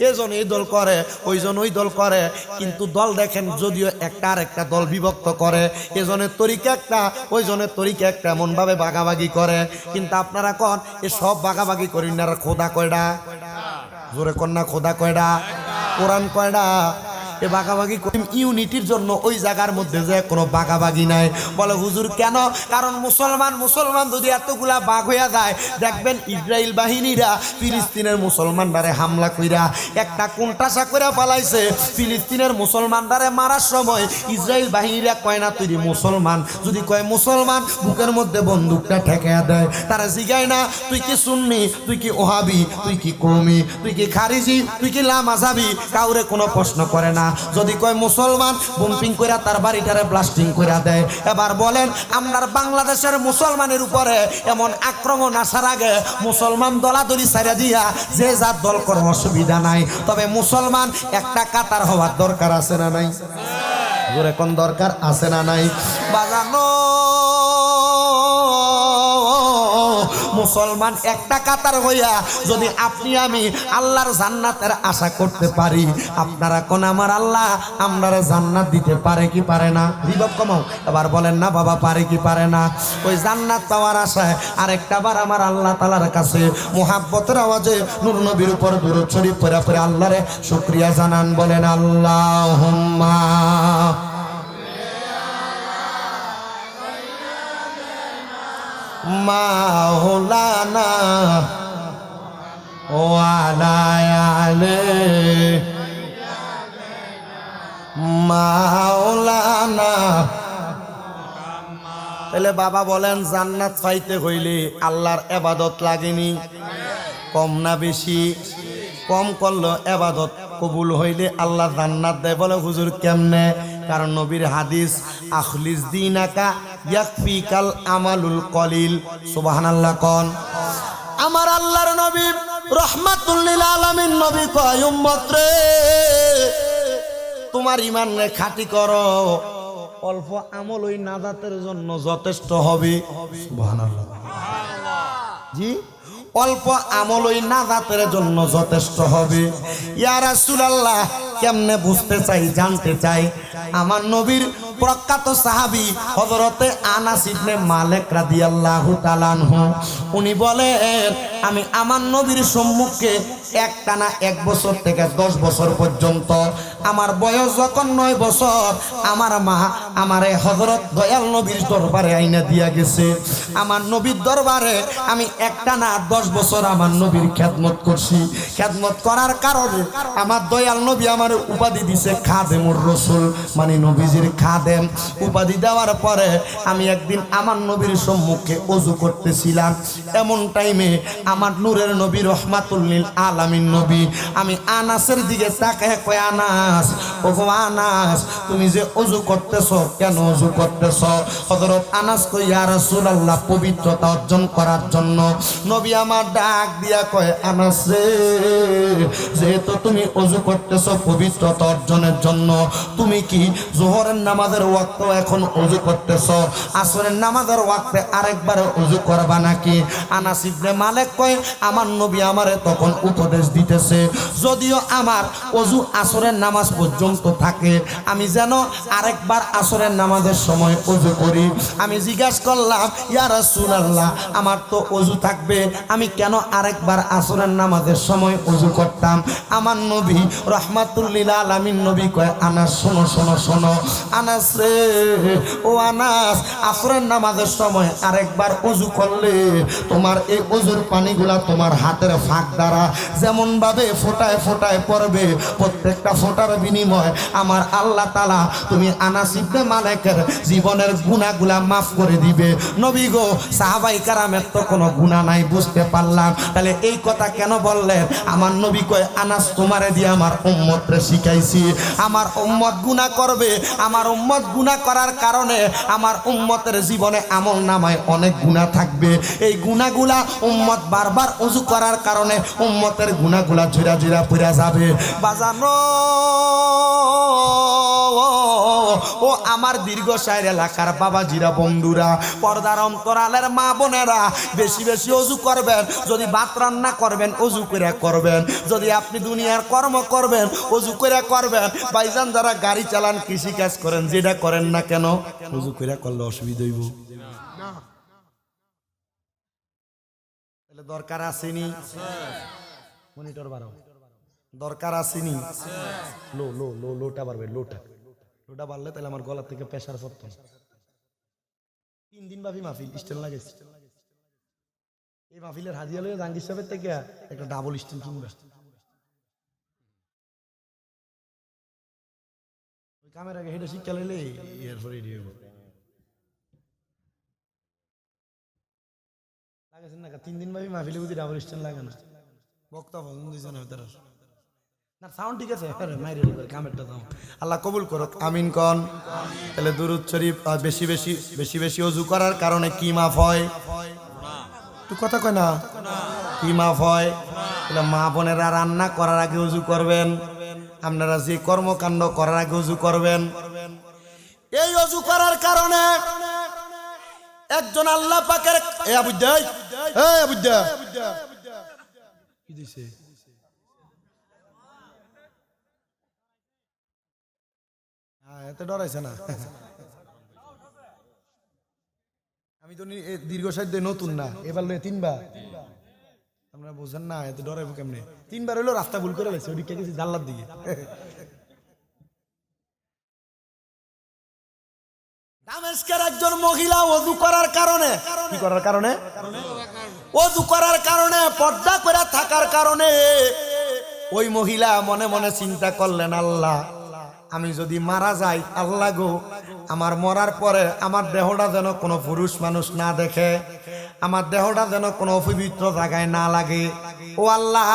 এজন এই দল করে ওইজন ওই দল করে। কিন্তু দল দেখেন, যদিও একটা আর একটা দল বিভক্ত করে এজনের তরিকা একটা ওইজনের তরিকা একটা এমনভাবে বাগাবাগি করে। কিন্তু আপনারা কন, এ সব বাগাবাগি করি না খোদা কয়ডা? জোরে কন্যা, খোদা কয়ডা? কোরআন কয়ডা? এ বাগাবাগি ইউনিটির জন্য ওই জায়গার মধ্যে যে কোনো বাগাবাগি নাই। বলে, হুজুর, কেন? কারণ মুসলমান মুসলমান যদি এতগুলা বাঘ হইয়া যায়, দেখবেন ইসরায়েল বাহিনীরা ফিলিস্তিনের মুসলমানদারে হামলা কইরা একটা কোনটাসা করে পালাইছে। ফিলিস্তিনের মুসলমানদারে মারার সময় ইসরায়েল বাহিনীরা কয়, না, তুই মুসলমান। যদি কয়, মুসলমান, বুকের মধ্যে বন্দুকটা ঠেকাইয়া দেয়। তারা জিগায়, না, তুই কি শুননি তুই কি ওহাবি? তুই কি কৌমি তুই কি খারিজি? তুই কি লামাজাবি? কাউরে কোনো প্রশ্ন করে না। যদি কয় মুসলমান বুম্পিং কইরা তার বাড়িটারে ব্লাস্টিং কইরা দেয়। এবার বলেন, আমরার বাংলাদেশের মুসলমানের উপরে এমন আক্রমণ আসার আগে মুসলমান দলাদলি সাইরা দিয়া যে যার দল কোনো অসুবিধা নাই। তবে মুসলমান একটা কাতার হওয়ার দরকার আছে না নাই? কোন দরকার আছে না নাই? বাজানো মুসলমান একটা কাতার হইয়া যদি আপনি আমি আল্লাহর জান্নাতের আশা করতে পারি, আপনারা কোন আমার আল্লাহ আমরারে জান্নাত দিতে পারে কি পারে না? রিবব কমাও। এবার বলেন, না বাবা, পারে কি পারে না? ওই জান্নাত পাওয়ার আশায় আরেকটা বার আমার আল্লাহ তালার কাছে মোহাব্বতের আওয়াজে নূর নবীর উপর দূরত শরীফ পরে পরে আল্লাহরে শুক্রিয়া জানান, বলেন আল্লাহ তাহলে বাবা বলেন, জান্নাত পাইতে হইলে আল্লাহর এবাদত লাগেনি। কম না বেশি? কম করল এবাদত কবুল হইলে আল্লাহ জান্নাত দেয় বলে হুজুর কেমনে? কারণ নবীর হাদিস, আখলিস দিনাকা ইয়াকফিকাল আমালুল কলিল। সুবহানাল্লাহ কন। আমার আল্লাহর নবী রহমাতুল্লিল আলামিন নবী কয়, উম্মত তোমার ইমান রে খাঁটি করো। অল্প আমল ওই নাজাতের জন্য যথেষ্ট হবে। সুবহানাল্লাহ। জি? অল্প আমল ওই নাজাতের জন্য যথেষ্ট হবে। ইয়া রাসূলুল্লাহ, কেমনে বুঝতে চাই, জানতে চাই? আমার নবীর প্রখ্যাত সাহাবি হজরতে আনাস ইবনে মালেক রাদিয়াল্লাহু তাআলা উনি বলেন আমি আমার নবীর সম্মুখে একটানা এক বছর থেকে দশ বছর পর্যন্ত, আমার বয়স যখন নয় বছর, আমার মা আমারে হজরত দয়াল নবীর দরবারে আইনা দিয়া গেছে। আমার নবীর দরবারে আমি একটানা দশ বছর আমার নবীর খ্যাতমত করছি। খ্যাতমত করার কারণে আমার দয়াল নবী আমার উপাধি দিছে খাদেমুর রসুল মানে নবীজির খাদেম। উপাধি দেওয়ার পরে আমি একদিন আমার নবীর সম্মুখে অজু করতেছিলাম। এমন টাইমে আমার নূরের নবী রহমাতুল্লিল আলামিন নবী। আমি আনাসের দিকে তাকায় কয়, আনাস ও আনাস, তুমি যে অজু করতেছ, কেন অজু করতেছ? হযরত আনাস কই ইয়া রাসূলুল্লাহ, পবিত্রতা অর্জন করার জন্য। নবী আমার ডাক দিয়া কয়, আনাস রে, যেহেতু তুমি অজু করতেছ পবিত্রতা অর্জনের জন্য, তুমি কি জোহরের নামাজের ওয়াক্ত এখন অজু করতেছ? আসরের নামাজের ওয়াক্তে আরেকবার অজু করবা নাকি? আনাস ইবনে মালিক কয়, আমার নবী আমারে তখন উপদেশ দিতেছে। যদিও আমার অজু আসরের নামাজ পর্যন্ত থাকে, আমি যেন আরেকবার আসরের নামাজের সময় অজু করি। আমি জিজ্ঞাসা করলাম, ইয়া রাসূলুল্লাহ, আমার তো অজু থাকবে, আমি কেন আরেকবার আসরের নামাজের সময় অজু করতাম? আমার নবী রহমাতুল্লিল আলামিন নবী কয়, আনাস, শোনো শোনো শোনো, আনাস রে, ও আনাস, আসরের নামাজের সময় আরেকবার অজু করলে তোমার এই অজুর পানিগুলা তোমার হাতের ফাঁক দ্বারা যেমন ভাবে ফোটায় ফোটায় পড়বে, প্রত্যেকটা ফোটার বিনিময় আমার আল্লাহ তালা তুমি আনাস ইবনে মালিকের জীবনের গুণাগুলা মাফ করে দিবে। নবী গো, সাহাবাই কারামের তো কোনো গুণা নাই, বুঝতে পারলাম। তাহলে এই কথা কেন বললেন? আমার নবী কয়, আনাস, তোমারে দিয়ে আমার উম্মতরে শিখাইছি। আমার উম্মত গুণা করবে। আমার উম্মত গুণা করার কারণে আমার উম্মতের জীবনে আমল নামায় অনেক গুণা থাকবে। এই গুণাগুলা উম্মত বারবার অজু করার কারণে উম্মতের গুণাগুলা ঝুরা ঝুরা পুরা যাবে। বাজানো, ও আমার দীর্ঘ সাইর এলাকার বাবাজিরা, বন্ধুরা, পর্দার অন্তরালের মা বোনেরা, বেশি বেশি অজু করবেন, যদি ভাত রান্না করবেন, অজু করে করবেন, যদি আপনি দুনিয়ার কর্ম করবেন, অজু করে করবেন বাইজান যারা গাড়ি চালান কৃষি কাজ করেন, যেটা করেন না কেন, অজু করে করলে অসুবিধা হইব। তাহলে দরকার আসেনি? মনিটর বাড়াও। দরকার আসেনি? লো লো লো, লোটা বাড়বে, লোটা। লোটা বাড়লে তাহলে আমার গলা থেকে প্রেশার পড়তো। তিন দিন ব্যাপী মাহফিল, স্টেল লাগাইছে এই মাহফিলের হাজিয়া লইয়া জাঙ্গির সাহেবের থেকে একটা ডাবল স্টেল কিনবে। কামের আগে হেঁটে শিক্ষা লইলে? এরপরে রেডি হইব আল্লাহ কবুল করো আমিন কন। তাহলে দুরুদ শরীফ বেশি বেশি বেশি বেশি অজু করার কারণে কি মাফ হয়? তুই কথা কয় না। কি মাফ হয়? তাহলে মা বোনেরা রান্না করার আগে উজু করবেন। আপনারা যে কর্মকাণ্ড করার আগে উজু করবেন। এই অজু করার কারণে একজন আল্লাহ পাকের এ আবুদ্দা এ আবুদ্দা কি দিছে? হ্যাঁ এত ডরাইছে না। আমি তো দীর্ঘ সাহিত্য নতুন না এবার লয়ে তিনবার। আপনারা বোঝেন না এত ডরাইবো কেমনে? তিনবার হইল রাস্তা ভুল করে গেছে ওদিকে গেছি জানলার দিকে। একজন মহিলা অজু করার কারণে। কি করার কারণে? অজু করার কারণে পর্দা করে থাকার কারণে ওই মহিলা মনে মনে চিন্তা করলেন আল্লাহ আমি যদি মারা যাই আল্লাহ গো আমার মরার পরে আমার দেহটা যেন কোনো পুরুষ মানুষ না দেখে আমার দেহটা যেন কোনো অপবিত্র জায়গায় না লাগে। ও আল্লাহ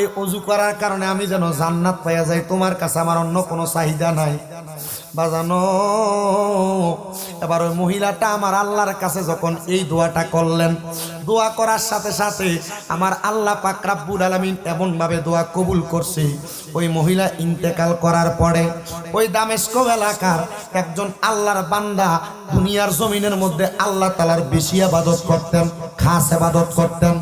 এই অজু করার কারণে আমি যেন জান্নাত পাইয়া যাই তোমার কাছে আমার অন্য কোনো চাহিদা নাই। বাজানো এবার ওই মহিলাটা আমার আল্লাহর কাছে যখন এই দোয়াটা করলেন, দোয়া করার সাথে সাথে আমার আল্লাহ পাক রাব্বুল আলামিন এমন ভাবে দোয়া কবুল করছে। ওই মহিলা ইন্তেকাল করার পরে ওই দামেস্ক এলাকার একজন আল্লাহর বান্দা দুনিয়ার জমিনের মধ্যে আল্লাহ তালার বেশি আবাদত করতেন, খাস আবাদত করতেন।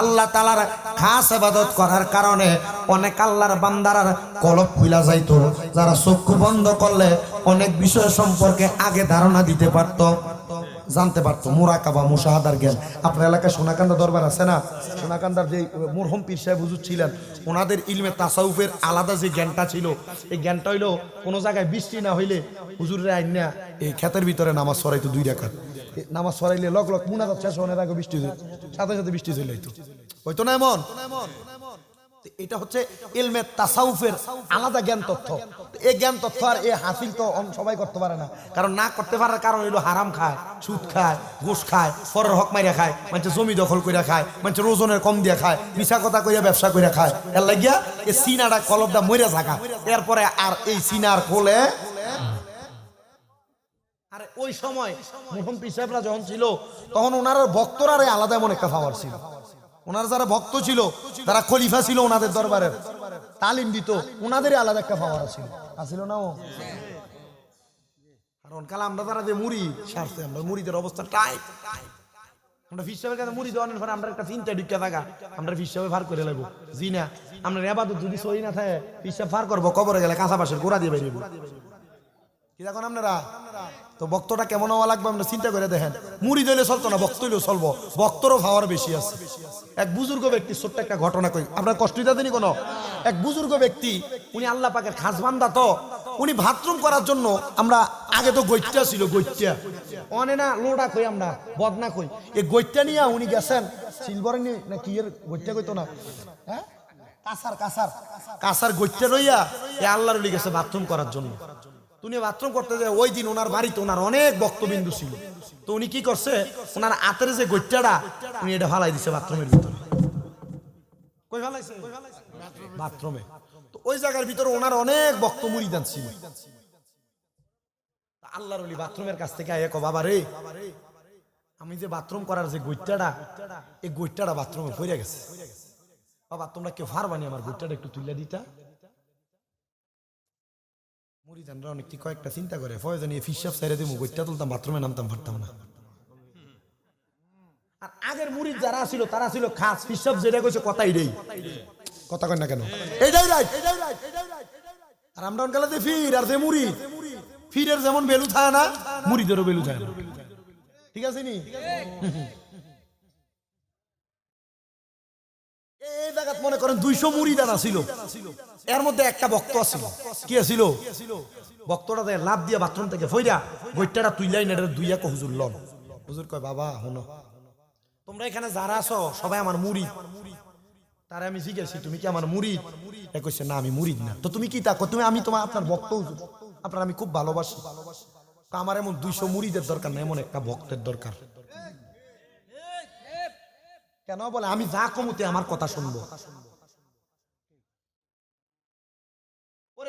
আল্লাহ তালার খাস আবাদত করার কারণে অনেক আল্লাহর বান্দার কলব খুলা যাইতো। যারা চক্ষু বন্ধ করলে অনেক বিষয় সম্পর্কে আগে ধারণা দিতে পারত, জানতে পারতো। মোরাকাবা মুশাহাদার জ্ঞান। আপনার এলাকায় সোনাকান্দা দরবার আছে না? সোনাকান্দার যে মুরহম পীর সাহেব হুজুর ছিলেন, ওনাদের ইলমে তাসাউফের আলাদা যে জ্ঞানটা ছিল, এই জ্ঞানটা হইল কোনো জায়গায় বৃষ্টি না হইলে হুজুরের আইন না এই ক্ষেতের ভিতরে নামাজ সরাইতো দুই রাখার নামাজ সরাইলে লক লক মুনাজাত শেষ হওয়ার আগে বৃষ্টি হইতো, সাথে সাথে বৃষ্টি চলে আইতো। হইতো না এমন? এটা হচ্ছে ইলমে তাসাউফের আলাদা জ্ঞান তথ্য এই জ্ঞান তথ্য আর এই হাসিল তো সবাই করতে পারে না। কারণ না করতে পারার কারণ হইল হারাম খায়, সুদ খায়, ঘুষ খায় পরের হক মাইরা খায়, মানুষের জমি দখল করে খায়, মানুষের ওজনের কম দিয়ে খায় মিশা কথা কইয়া ব্যবসা করে খায়। এর লাগিয়া এই সিনাটা কলবটা মরে থাকা। এরপরে আর এই সিনার কোলে আরে ওই সময় মোহন পিসাবরা যখন ছিল, তখন ওনার ভক্তরা আলাদা এমন একটা পাওয়ার ছিল। ওনার যারা ভক্ত ছিল, তারা খলিফা ছিল ওনাদের দরবারে। তালিম দিত, ওনাদেরই আলাদা একটা পাওয়ার ছিল আছিল না ও? কারণ কাল আমরা তারা যে মুড়ি, সারছে আমরা, মুড়িদের অবস্থা টাইট আমরা ফিস সাহেবের কাছে মুড়ি দেওয়ানোর পরে আমরা একটা চিন্তা ঢুকে থাকা, আমরা ফিস সাহেবে ফার করে লাগবো জি না, আমরা রেবাদত যদি সই না থাকে, ফিস সাহেব ফার করব, কবরে গেলে কাঁচা পাশের গোড়া দিয়ে বেরিয়ে বক্তটা কেমন হওয়া লাগবে চিন্তা করে দেখেন। মুড়ি চলতো না বক্ত বক্তরও বেশি আছে। এক ব্যক্তি, ছোট্ট একটা ঘটনা কই। আপনার এক বুজুর্গ ব্যক্তি, উনি আল্লাহ পাকের তো। উনি বাথরুম করার জন্য আমরা আগে তো গৈত্যা ছিল গৈত্যা অনে না, লোডা কই আমরা, বদনা কই। এই গৈত্যা নিয়ে উনি গেছেন। সিলভার না কি এর গৈত্যা কইতো না? হ্যাঁ? কাসার কাসার। কাসার গৈত্যা রইয়া এ আল্লাহর গেছে বাথরুম করার জন্য। উনি বাথরুম করতে যায়, ওই দিন ওনার বাড়িতে ওনার অনেক বক্তবিন্দু ছিল। তো উনি কি করছে, ওনার আতের যে গৈত্যাটা উনি এটা ফালাই দিছে বাথরুমের ভিতরে। কই ফালাইছে? বাথরুমে। তো ওই জায়গার ভিতরে ওনার অনেক বক্ত মুড়িদান ছিল। আল্লাহর ওলি বাথরুমের কাছ থেকে আয় বাবা রে, আমি যে বাথরুম করার যে গৈত্যাটা এই গৈত্যাটা বাথরুমে পড়ে গেছে। বাবা, তোমরা কেউ ফারবানি আমার গৈত্যাটা একটু তুলে দিতা? অনেক কি কয়েকটা চিন্তা করে। ফয়জান এই ফিসাব সাইরে দিয়ে মুগইটা তুলতাম, বাথরুমে নামতাম পারতাম না। আর আগের মুড়িদ যারা ছিল, তারা ছিল খাস। ফিসাব যেটা কইছে, কথাই রেই কথা কয় না কেন? এইটাই রাইট। আর আমরা ফির, আর যে মুড়ি, ফিরের যেমন বেলু থাকে না, মুড়িদেরও বেলু থাকে না। ঠিক আছে নি? মুড়ি তোমরা এখানে যারা আছো, সবাই আমার মুড়ি। তারে আমি জিজ্ঞাসি, তুমি কি আমার মুড়ি? কইছে, না, আমি মুড়িদ না। তো তুমি কি তা তুমি, আমি তোমার আপনার ভক্ত হুজুর। আপনার আমি খুব ভালোবাসি। আমার এমন দুইশো মুড়িদের দরকার না, এমন একটা ভক্তের দরকার। কেন? বলে আমি যা কমুতে আমার কথা শুনব।